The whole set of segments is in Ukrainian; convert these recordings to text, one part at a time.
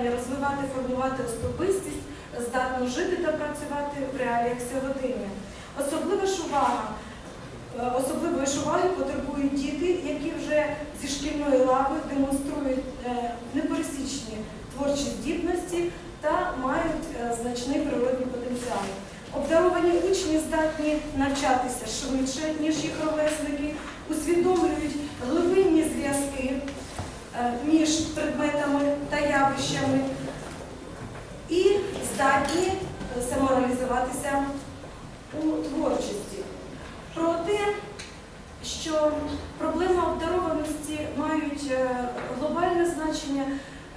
завдання розвивати, формувати особистість, здатну жити та працювати в реаліях сьогодення. Особлива ж увага, е, особливої ж уваги потребують діти, які вже зі шкільної лави демонструють е, непересічні творчі здібності та мають е, значний природний потенціал. Обдаровані учні здатні навчатися швидше, ніж їх ровесники, усвідомлюють глибинні зв'язки між предметами та явищами і здатні е, самореалізуватися у творчості. Про те, що проблеми обдарованості мають е, глобальне значення,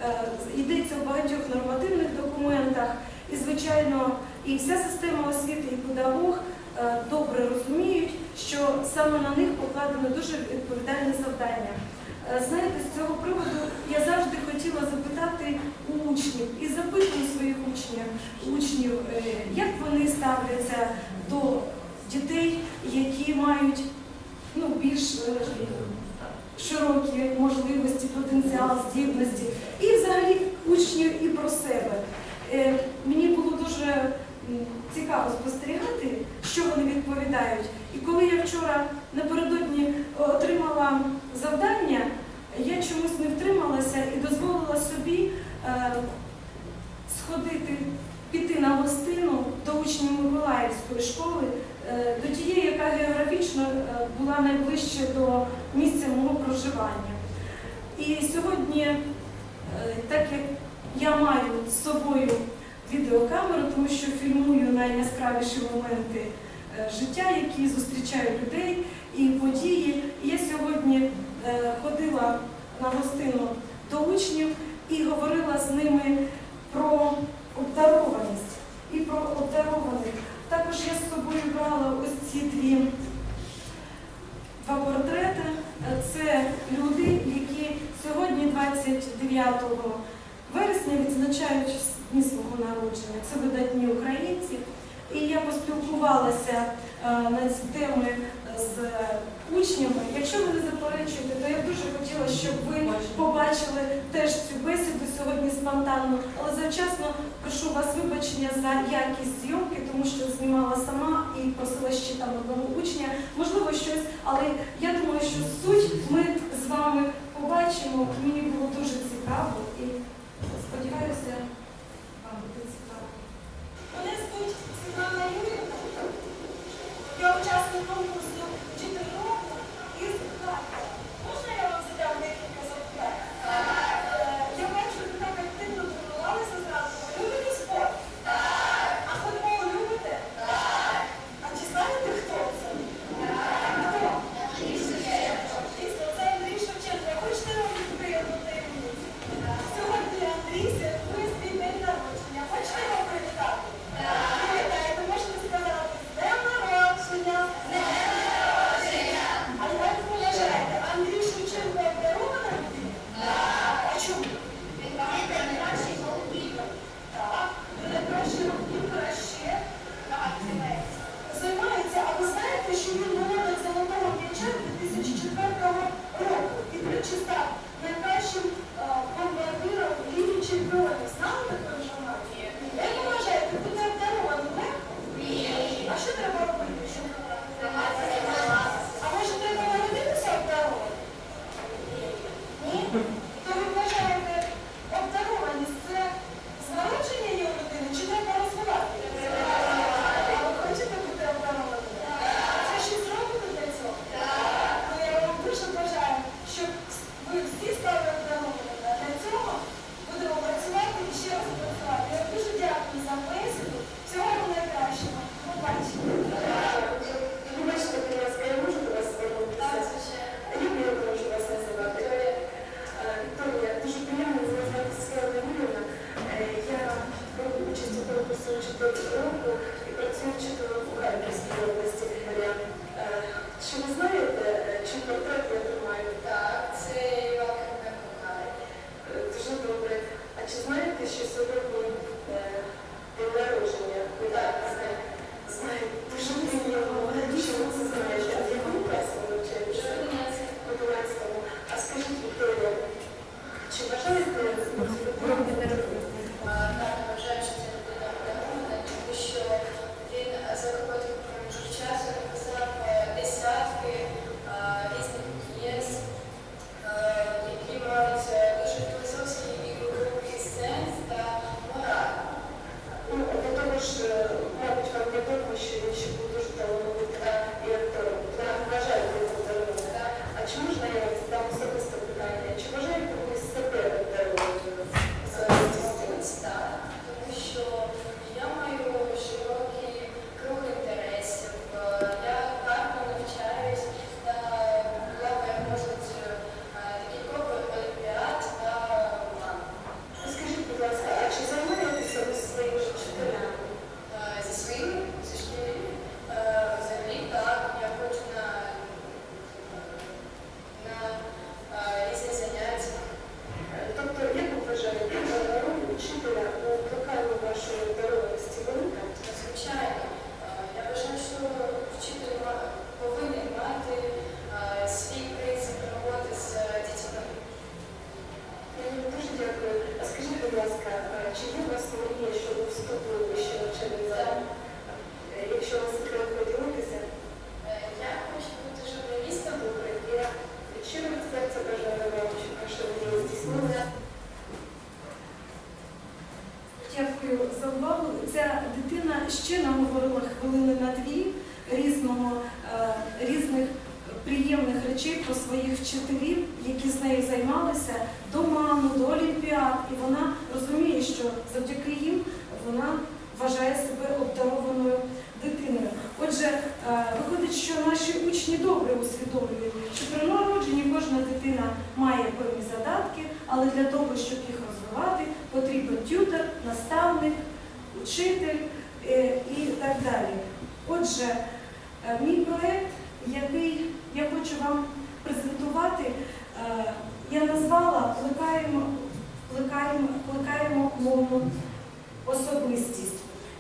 е, йдеться в багатьох нормативних документах, і, звичайно, і вся система освіти і педагог е, добре розуміють, що саме на них покладено дуже відповідальне завдання. Е, Знаєте, з цього приводу я завжди хотіла запитати у учнів і запитую своїх учнів, учнів, е, як вони ставляться до дітей, які мають ну, більш широкі можливості, потенціал, здібності, і взагалі учнів і про себе. Мені було дуже цікаво спостерігати, що вони відповідають. І коли я вчора напередодні е, отримала завдання, я чомусь не втрималася і дозволила собі е, сходити, піти на гостину до учнів Миколаївської школи, е, до тієї, яка географічно е, була найближче до місця мого проживання. І сьогодні, е, так як я маю з собою відеокамеру, тому що фільмую найяскравіші моменти е, життя, які зустрічають людей і події. І я сьогодні е, ходила на гостину до учнів і говорила з ними про обдарованість і про обдарованих. Також я з собою брала ось ці дві два портрети. Це люди, які сьогодні, 29 вересня, відзначають дні свого народження. Це видатні українці. І я поспілкувалася е, на ці теми з учнями. Якщо ви не заперечуєте, то я б дуже хотіла, щоб ви побачили теж цю бесіду сьогодні спонтанно, але завчасно прошу вас вибачення за якість зйомки, тому що знімала сама і просила ще там одного учня. Можливо, щось, але я думаю, що суть Тобто року і працюючи у Харківській області. Е, чи ви знаєте, е, чи портрет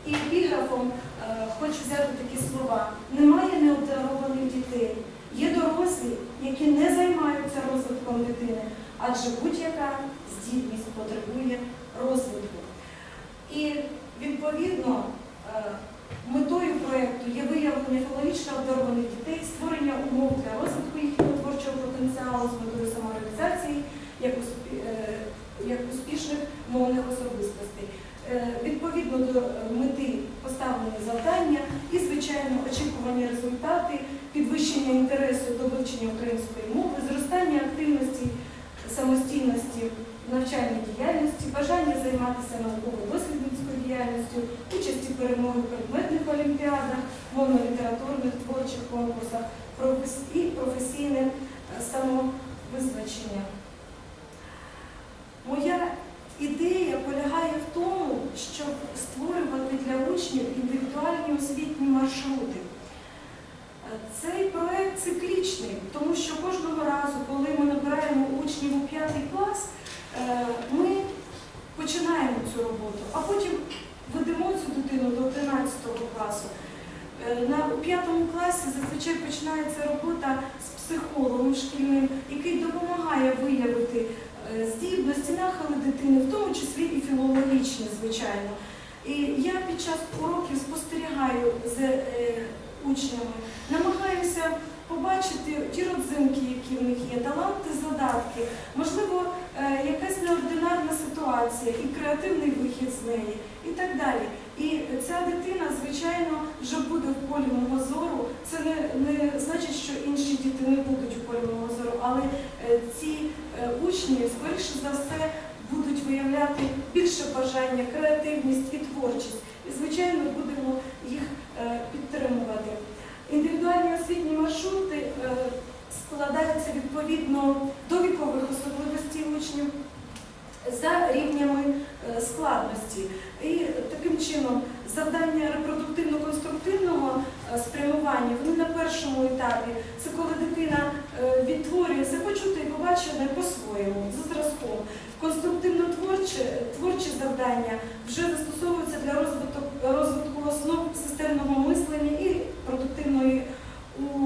І епіграфом е, хочу взяти такі слова. Немає необдарованих дітей. Є дорослі, які не займаються розвитком дитини, адже будь-яка здібність потребує розвитку. І відповідно е, метою проєкту є виявлення філологічно обдарованих дітей, створення умов для розвитку їхнього творчого потенціалу з метою самореалізації як, е, як успішних мовних особистостей. Е, Відповідно до мети поставлені завдання і, звичайно, очікувані результати, підвищення інтересу до вивчення української мови, зростання активності, самостійності навчальній діяльності, бажання займатися науково-дослідницькою діяльністю, участі перемоги в предметних олімпіадах, мовно-літературних творчих конкурсах і професійне е, самовизначення. Моя ідея полягає в тому, щоб створювати для учнів індивідуальні освітні маршрути. Е, Цей проект циклічний, тому що кожного разу, коли ми набираємо учнів у п'ятий клас, е, ми починаємо цю роботу, а потім ведемо цю дитину до 11 класу. Е, На у п'ятому класі зазвичай починається робота з психологом шкільним, який допомагає виявити здібності, нахили дитини, в тому числі і філологічні, звичайно. І я під час уроків спостерігаю з е, учнями, намагаюся побачити ті родзинки, які в них є, таланти, задатки, можливо, е, якась неординарна ситуація і креативний вихід з неї, і так далі. І ця дитина, звичайно, вже буде в полі мого зору. Це не, не значить, що інші діти не будуть в полі мого зору, але е, ці учні, скоріше за все, виявляти більше бажання, креативність і творчість. І, звичайно, будемо їх е, підтримувати. Індивідуальні освітні маршрути е, складаються відповідно до вікових особливостей учнів за рівнями е, складності. І таким чином завдання репродуктивно-конструктивного спрямування вони на першому етапі це коли дитина відтворює все почуте і побачене по-своєму, за зразком. Конструктивно-творче творчі завдання вже застосовуються для розвитку, розвитку основ системного мислення і продуктивної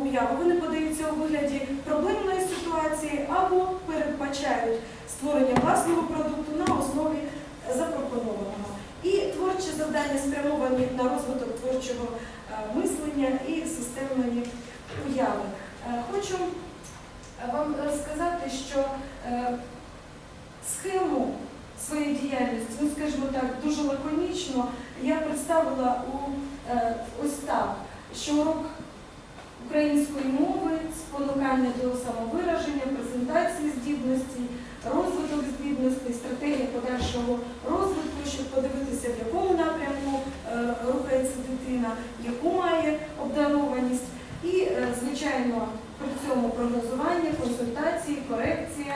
уяви. Вони подаються у вигляді проблемної ситуації або передбачають створення власного продукту на основі запропонованого. І творчі завдання спрямовані на розвиток творчого е, мислення і системної уяви. Е, Хочу е, вам розказати, що схему своєї діяльності, ну скажімо так, дуже лаконічно, я представила у е, ось так, що урок української мови, спонукання до самовираження, презентації здібностей, розвиток здібностей, стратегія подальшого розвитку, щоб подивитися, в якому напрямку е, рухається дитина, яку має обдарованість, і, е, звичайно, при цьому прогнозування, консультації, корекція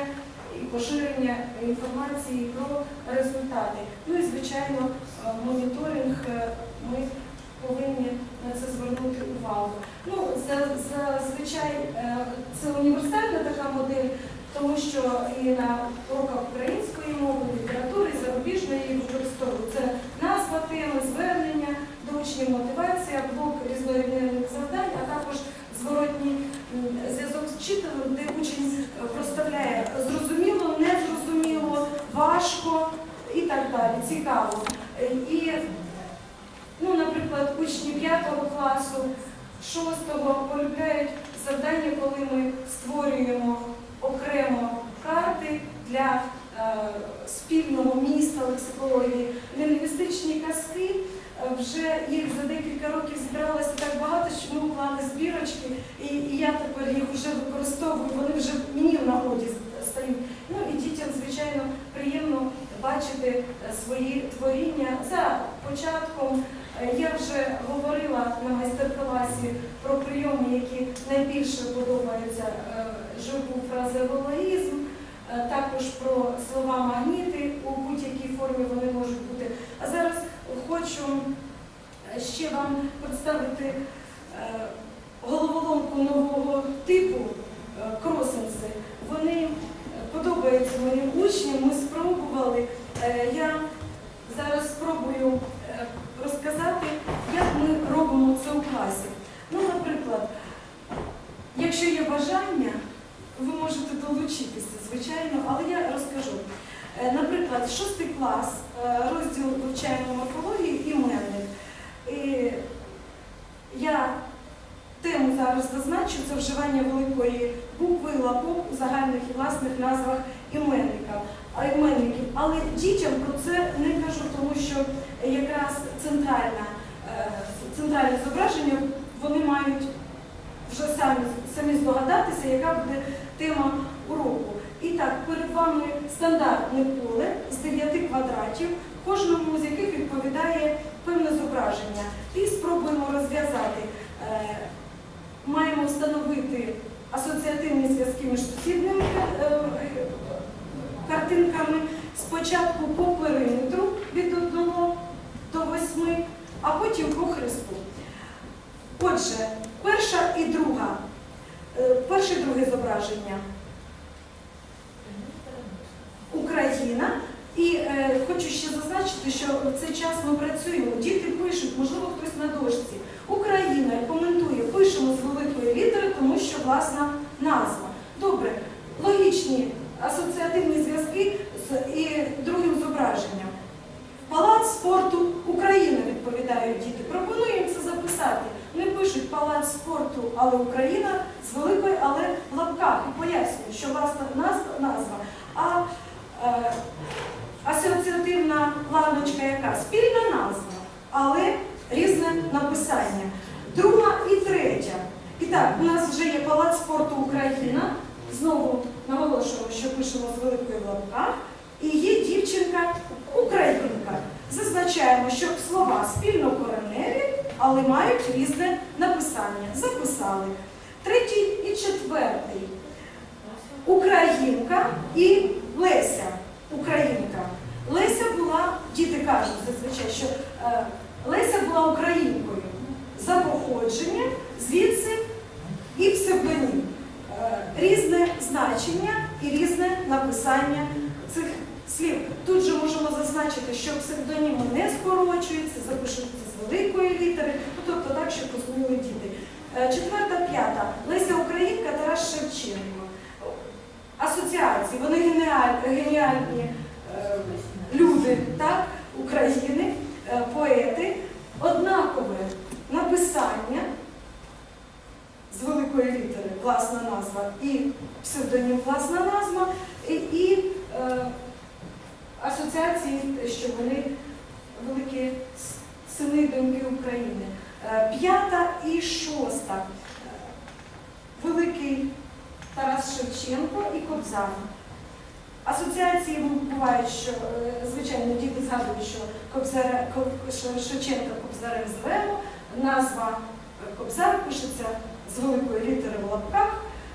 і поширення інформації про результати. Ну і, звичайно, е, моніторинг е, ми повинні на це звернути увагу. Ну, зазвичай е, це універсальна така модель, тому що і на уроках української мови, літератури, і зарубіжної її використовують. Це назва теми, звернення до учнів, мотивація, блок різнорівневих завдань, а також зворотній м, зв'язок з вчителем, де учень е, проставляє зрозуміло, незрозуміло, важко і так далі. Цікаво. Е, І Ну, наприклад, учні 5 класу, 6 полюбляють завдання, коли ми створюємо окремо карти для е, спільного міста лексикології. Лінгвістичні казки е, вже їх за декілька років зібралося так багато, що ми уклали збірочки, і, і я тепер їх вже використовую, вони вже мені в нагоді стають. Ну і дітям, звичайно, приємно бачити е, свої творіння. За початком е, я вже говорила на майстер-класі про прийоми, які найбільше подобаються е, живу фразеологізм, е, також про слова магніти у будь-якій формі вони можуть бути. А зараз хочу ще вам представити головоломку нового типу кросенси. Вони подобаються моїм учням. Ми спробували. Е, Я зараз спробую е, розказати, як ми робимо це у класі. Ну, наприклад, якщо є бажання, ви можете долучитися, звичайно, але я розкажу. Е, Наприклад, шостий клас, розділ вивчаємо морфологію і іменник. І я тему зараз зазначу, це вживання великої букви лапок у загальних і власних назвах іменника. А іменників. Але дітям про це не кажу, тому що якраз центральна, е, центральне зображення вони мають вже самі, самі здогадатися, яка буде тема уроку. І так, перед вами стандартне поле з 9 квадратів, кожному з яких відповідає певне зображення. І спробуємо розв'язати. Е, Маємо встановити асоціативні зв'язки між сусідними е, картинками. Спочатку по периметру від 1 до 8, а потім по хресту. Отже, перша і друга, е, перше і друге зображення. Україна. І е, хочу ще зазначити, що в цей час ми працюємо. Діти пишуть, можливо, хтось на дошці. Україна коментує, пишемо з великої літери, тому що власна назва. Добре, логічні асоціативні зв'язки з і другим зображенням. Палац спорту Україна, відповідають діти. Пропоную їм це записати. Вони пишуть палац спорту, але Україна з великої, але в лапках і пояснюють, що власна назва. А е, асоціативна ланочка яка? Спільна назва, але різне написання. Друга і третя. І так, у нас вже є палац спорту Україна. Знову наголошуємо, що пишемо з великої в лапках. І є дівчинка Українка. Зазначаємо, що слова спільно кореневі, але мають різне написання. Записали. Третій і четвертий. Українка і Леся. Українка. Леся була, діти кажуть зазвичай, що е, Леся була українкою за походження, звідси і псевдонім. Різне значення і різне написання цих слів. Тут же можемо зазначити, що псевдоніми не скорочуються, запишуться з великої літери, ну, тобто так, щоб розуміли діти. Е, Четверта, п'ята. Леся Українка, Тарас Шевченко. Асоціації, вони геніаль- геніальні е, люди так, України, е, поети, однакове написання з великої літери, власна назва, і псевдонім власна назва, і, і е, асоціації, що вони великі сини доньки України. Е, П'ята і шоста. Е, Великий Тарас Шевченко і Кобзар. Асоціації бувають, що е, звичайно діти згадують, що Кобзаря, Коб- Шевченка Кобзарем звемо, назва Кобзар пишеться з великої літери в лапках.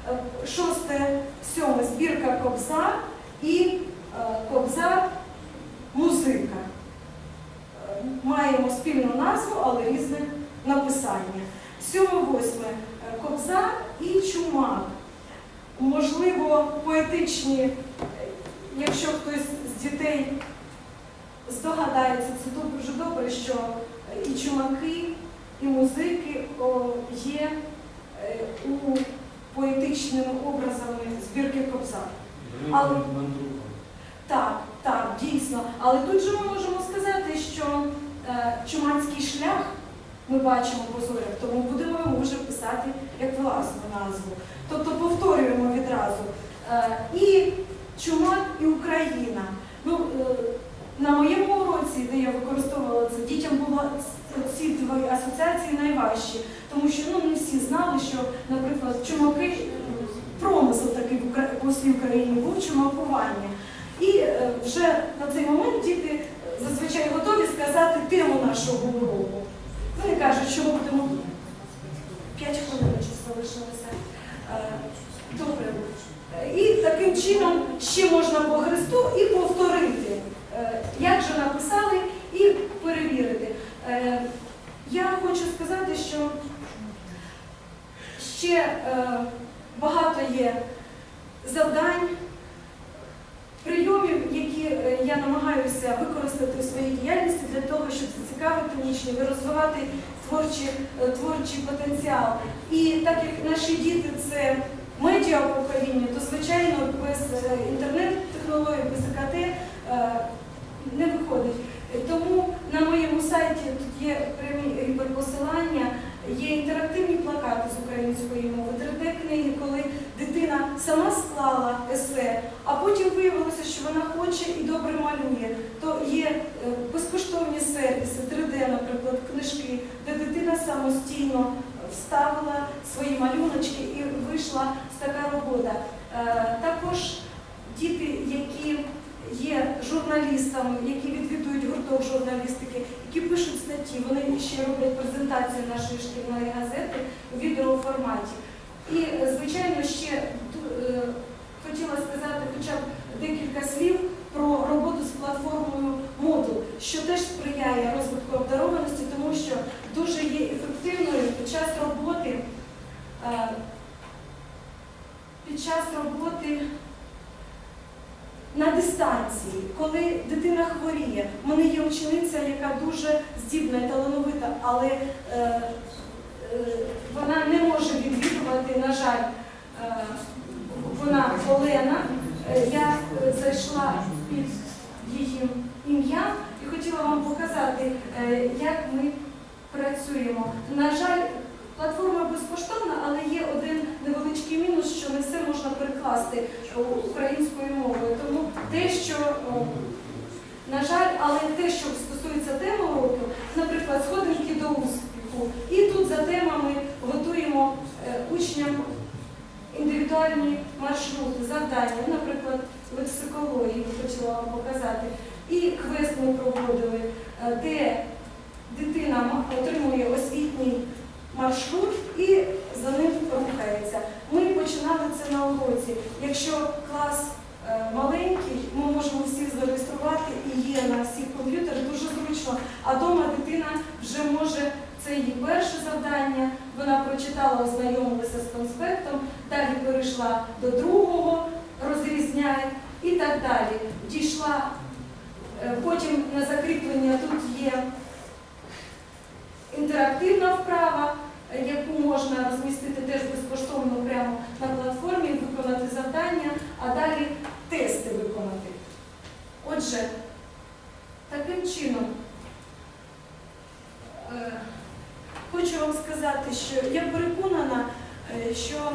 Е, Шосте, сьоме збірка Кобзар і е, Кобзар музика. Е, Маємо спільну назву, але різне написання. Сьоме, восьме е, Кобзар і Чумак. Можливо, поетичні, якщо хтось з дітей здогадається, це дуже добре, що і чумаки, і музики є е, у поетичними образами збірки Кобзар. Але- Так, так, дійсно. Але тут же ми можемо сказати, що е, чумацький шлях ми бачимо по зорях, тому будемо його вже писати як власну назву. Тобто повторюємо відразу. Е, і чумак, і Україна. Ну, на моєму уроці, де я використовувала це, дітям було ц- асоціації найважчі, тому що ну, не всі знали, що, наприклад, чумаки е, про слів країни вовчу мавпування. І е, вже на цей момент діти е, зазвичай готові сказати тему нашого уроку. Вони кажуть, що ми будемо 5 хвилин залишилося. Добре. І таким чином ще можна по Христу і повторити, як же написали, і перевірити. Я хочу сказати, що ще е, багато є завдань, прийомів, які е, я намагаюся використати у своїй діяльності для того, щоб зацікавити учнів розвивати творчий, е, творчий потенціал. І так як наші діти це медіа покоління, то звичайно без е, інтернет-технологій, без ІКТ е, не виходить. Е, Тому на моєму сайті тут є прямі посилання, є інтерактивні плакати з української мови, 3D-книги, коли дитина сама склала есе, а потім виявилося, що вона хоче і добре малює. То є е, безкоштовні сервіси, 3D, наприклад, книжки, де дитина самостійно вставила свої малюночки і вийшла така робота. Е, Також діти, які є журналістами, які відвідують гурток журналістики, які пишуть статті, вони ще роблять презентацію нашої шкільної газети у відеоформаті. І, звичайно, ще е, хотіла сказати хоча б декілька слів про роботу з платформою Moodle, що теж сприяє розвитку обдарованості, тому що дуже є ефективною під час роботи, під час роботи на дистанції, коли дитина хворіє. У мене є учениця, яка дуже здібна і талановита, але е, е, вона не може відвідувати, на жаль, е, вона Олена. Е, Я е, зайшла під її ім'я і хотіла вам показати, е, як ми працюємо. На жаль, платформа безкоштовна, але є один невеличкий мінус, що не все можна перекласти українською мовою. Тому те, що, на жаль, але те, що стосується теми уроку, наприклад, сходинки до успіху, і тут за темами готуємо е, учням індивідуальні маршрути, завдання, наприклад, лексикологію хотіла вам показати. І квест ми проводили, е, де дитина отримує маршрут і за ним рухається. Ми починали це на уроці. Якщо клас е, маленький, ми можемо всіх зареєструвати і є на всіх комп'ютерах дуже зручно. А вдома дитина вже може це її перше завдання. Вона прочитала, ознайомилася з конспектом, далі перейшла до другого, розрізняє і так далі. Дійшла е, потім на закріплення тут є інтерактивна вправа, яку можна розмістити теж безкоштовно прямо на платформі, виконати завдання, а далі тести виконати. Отже, таким чином е, хочу вам сказати, що я переконана, е, що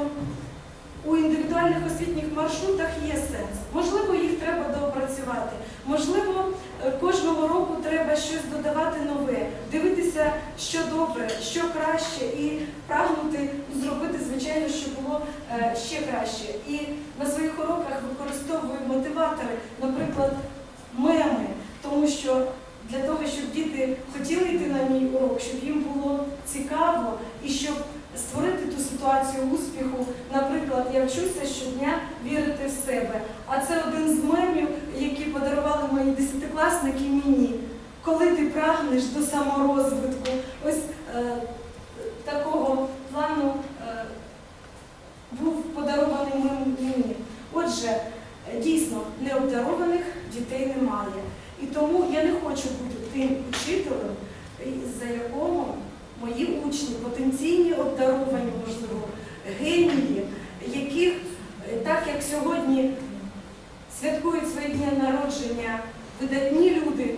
у індивідуальних освітніх маршрутах є сенс. Можливо, їх треба доопрацювати. Можливо, е, кожного року треба щось додавати нове, дивитися, що добре, що краще, і прагнути зробити, звичайно, що було е, ще краще. І на своїх уроках використовую мотиватори, наприклад, меми, тому що для того, щоб діти хотіли йти на мій урок, щоб їм було цікаво і щоб створити ту ситуацію успіху. Наприклад, я вчуся щодня вірити в себе. А це один з мемів, які подарували мої десятикласники мені. Коли ти прагнеш до саморозвитку, ось е, такого плану е, був подарований мені. Отже, е, дійсно, необдарованих дітей немає. І тому я не хочу бути тим учителем, за якого мої учні, потенційні обдаровані, можливо, генії, яких, е, так як сьогодні святкують свої дні народження видатні люди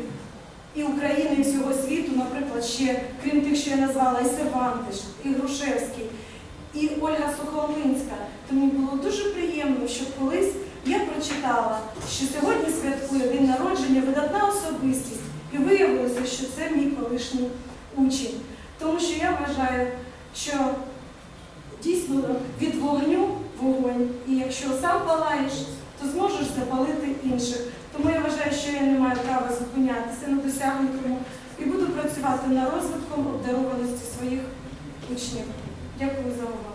і України, і всього світу, наприклад, ще, крім тих, що я назвала, і Сервантиш, і Грушевський, і Ольга Сухомлинська, то мені було дуже приємно, що колись я прочитала, що сьогодні святкує день народження видатна особистість, і виявилося, що це мій колишній учень. Тому що я вважаю, що дійсно від вогню вогонь, і якщо сам палаєш, то зможеш запалити інших. Тому я вважаю, що я не маю права зупинятися на досягнутому і буду працювати над розвитком обдарованості своїх учнів. Дякую за увагу.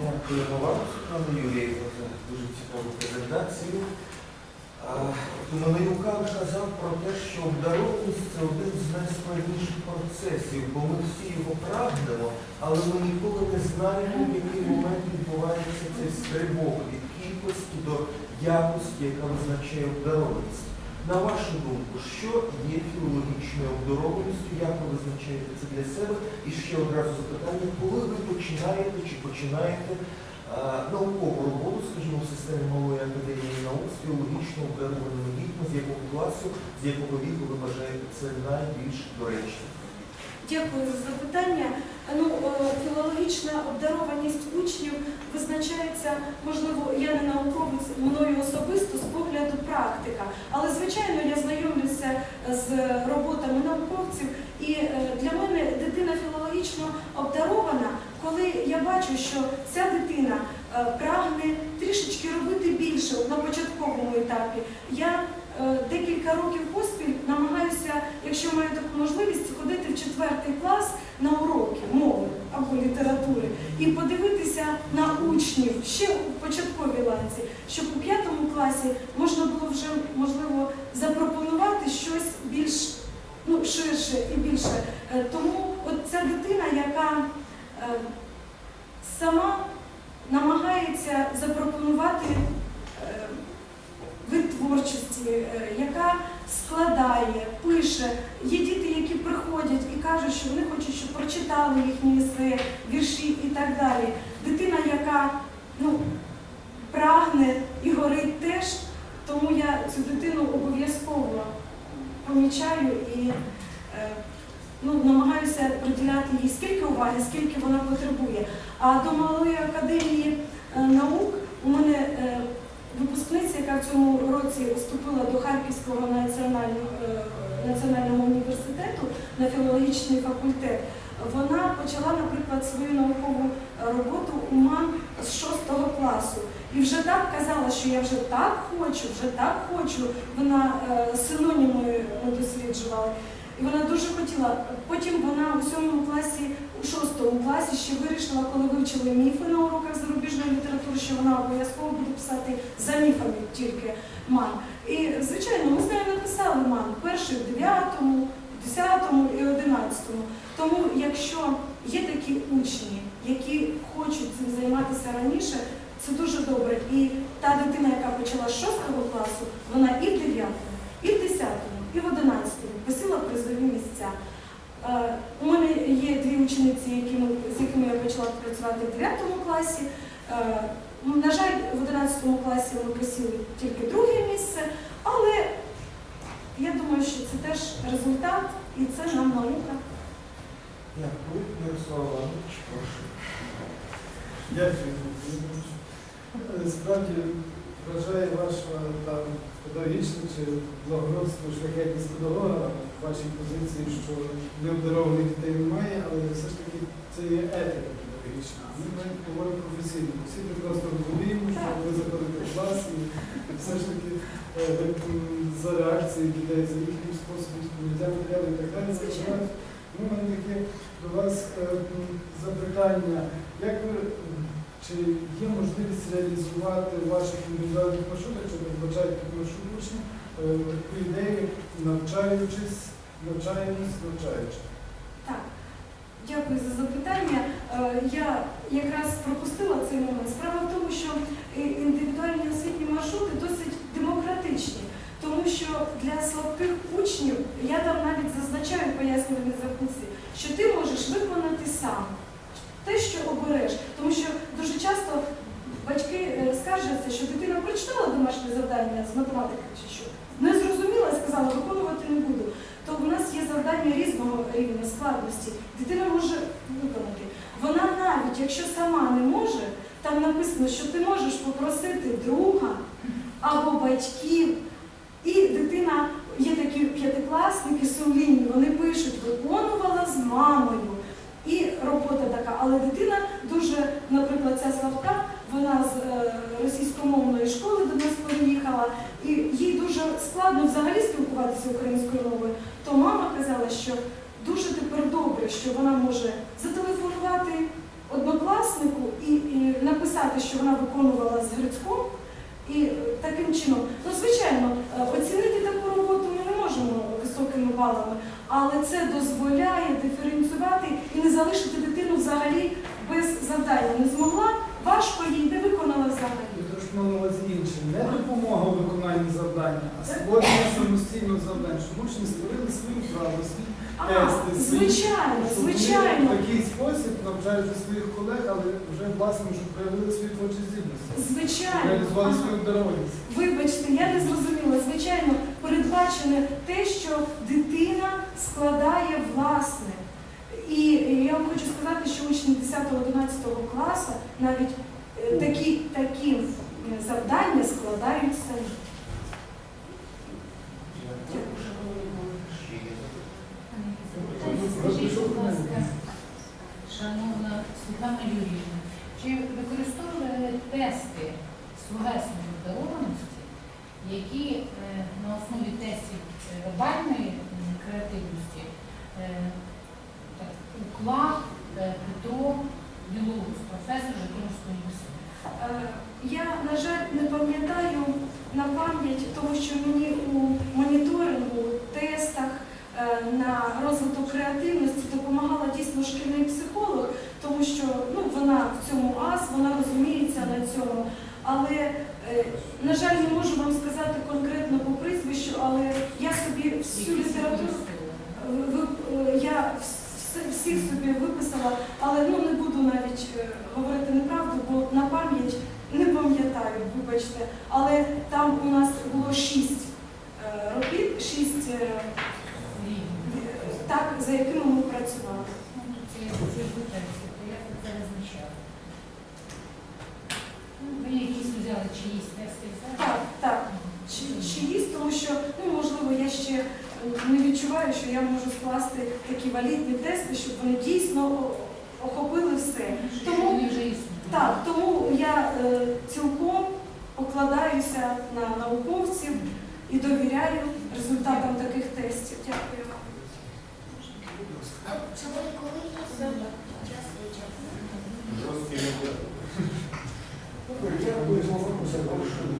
Дякуємо вам, пане Юрію, за дуже цікаву презентацію. А, Туманаюк казав про те, що обдарованість це один з найскладніших процесів, бо ми всі його прагнемо, але ми ніколи не знаємо, в який момент відбувається цей стрибок від кількості до якості, яка визначає обдарованість. На вашу думку, що є філологічною обдарованістю, як ви визначаєте це для себе? І ще одразу запитання, коли ви починаєте чи починаєте е, наукову роботу, скажімо, в системі Малої академії наук з філологічно обдарованими дітьми, з якого класу, з якого віку ви вважаєте це найбільш доречним? Дякую за запитання. Ну, е, філологічна обдарованість учнів визначається, можливо, я не науковець мною особисто з погляду практика. Але, звичайно, я знайомлюся з роботами науковців, і е, для мене дитина філологічно обдарована, коли я бачу, що ця дитина е, прагне трішечки робити більше на початковому етапі. Я декілька років поспіль намагаюся, якщо маю таку можливість, ходити в четвертий клас на уроки мови або літератури і подивитися на учнів ще у початковій ланці, щоб у п'ятому класі можна було вже можливо запропонувати щось більш ну, ширше і більше. Е, Тому от ця дитина, яка е, сама намагається запропонувати е, вид творчості, е, яка складає, пише. Є діти, які приходять і кажуть, що вони хочуть, щоб прочитали їхні есе, вірші і так далі. Дитина, яка ну, прагне і горить теж, тому я цю дитину обов'язково помічаю і е, ну, намагаюся приділяти їй скільки уваги, скільки вона потребує. А до малої академії е, наук у мене е, випускниця, яка в вступила до Харківського національного, е, національного університету на філологічний факультет, вона почала, наприклад, свою наукову е, роботу у МАН з 6 класу. І вже так казала, що я вже так хочу, вже так хочу. Вона синонімою синоніми ми досліджували. І вона дуже хотіла. Потім вона у сьомому класі, у шостому класі ще вирішила, коли вивчили міфи на уроках зарубіжної літератури, що вона обов'язково буде писати за міфами тільки ман. І звичайно, ми з нею написали ман перший в дев'ятому, десятому і одинадцятому. Тому, якщо є такі учні, які хочуть цим займатися раніше, це дуже добре. І та дитина, яка почала з шостого класу, вона і в дев'ятому, і в десятому, і в одинадцятому посіла призові місця. Е, У мене є дві учениці, з якими я почала працювати в 9 класі. Е, На жаль, в 11 класі ми посіли тільки друге місце, але я думаю, що це теж результат і це нам наука. Дякую, Ярослав Іванович, прошу. Дякую. Е, Справді вважаю ваша там педагогічне чи благородство, шляхетність педагога в вашій позиції, що необдарованих дітей немає, але все ж таки це є етика педагогічна. Ми говоримо професійно. Всі прекрасно розуміємо, що ви заходите в клас і все ж таки е, за реакцією дітей, за їхнім способом сприйняття матеріалу і так далі. Це вважаю. Ну, У мене таке до вас е, запитання. Як ви чи є можливість реалізувати ваших індивідуальних маршрутах, чи передбачаєте таку маршрут учня, е, таку ідею, навчаючись, навчаємось, навчаючи? Так, дякую за запитання. Е, Я якраз пропустила цей момент. Справа в тому, що індивідуальні освітні маршрути досить демократичні, тому що для слабких учнів я там навіть зазначаю в пояснювальній що ти можеш виконати сам те, що обереш. Тому що дуже часто батьки е, скаржаться, що дитина прочитала домашнє завдання з математики чи що, не зрозуміла і сказала, виконувати не буду. То в нас є завдання різного рівня складності. Дитина може виконати. Вона навіть, якщо сама не може, там написано, що ти можеш попросити друга або батьків. І дитина, є такі п'ятикласники сумлінні, вони пишуть, виконувала з мамою і робота така. Але дитина дуже, наприклад, ця Славка, вона з е, російськомовної школи до нас переїхала, і їй дуже складно взагалі спілкуватися українською мовою. То мама казала, що дуже тепер добре, що вона може зателефонувати однокласнику і, і написати, що вона виконувала з Грицьком, і е, таким чином, ну звичайно, е, оцінити високими але це дозволяє диференціювати і не залишити дитину взагалі без завдання. Не змогла, важко їй не виконала завдання. Тож мало з інше. Не допомога у виконанні завдання, а створення самостійного завдання, щоб учні створили свою свій А, тести, звичайно, щоб звичайно. В такий спосіб навчаючи своїх колег, але вже власне, щоб проявили свої творчі здібності. Звичайно. Реалізували Ага. Вибачте, я не зрозуміла. Звичайно, передбачене те, що дитина складає власне. І я вам хочу сказати, що учні 10-11 класу навіть е, такі, такі е, завдання складають самі. Дякую, шановні колеги. Ще є Скажіть, будь ласка, шановна Світлана Юріївна, чи використовували тести словесної обдарованості, які е, на основі тестів е, вербальної креативності е, так, уклав е, Петро Білоус, професор Житомирського університету? Е, Я, на жаль, не пам'ятаю на пам'ять, тому що мені у моніторингу, тестах е, на розвиток креативності допомагала дійсно шкільний психолог, тому що ну, вона в цьому ас, вона розуміється на цьому. Але, е, на жаль, не можу вам сказати конкретно по прізвищу, але я собі всю літературу. Е, Я всіх собі виписала, але ну не буду навіть е, говорити неправду, бо на пам'ять не пам'ятаю, вибачте. Але там у нас було шість е, робіт, шість е, Рівні. е, так, за якими ми працювали. Я це визначала. Ну, Ви якісь взяли чиїсь тести? Так, так. Чи, чиїсь, тому що ну можливо я ще е, не відчуваю, що я можу скласти такі валідні тести, щоб вони дійсно охопили все. Тому. Так, тому я е, цілком покладаюся на науковців і довіряю результатам таких тестів. Дякую Дякую, Дякую.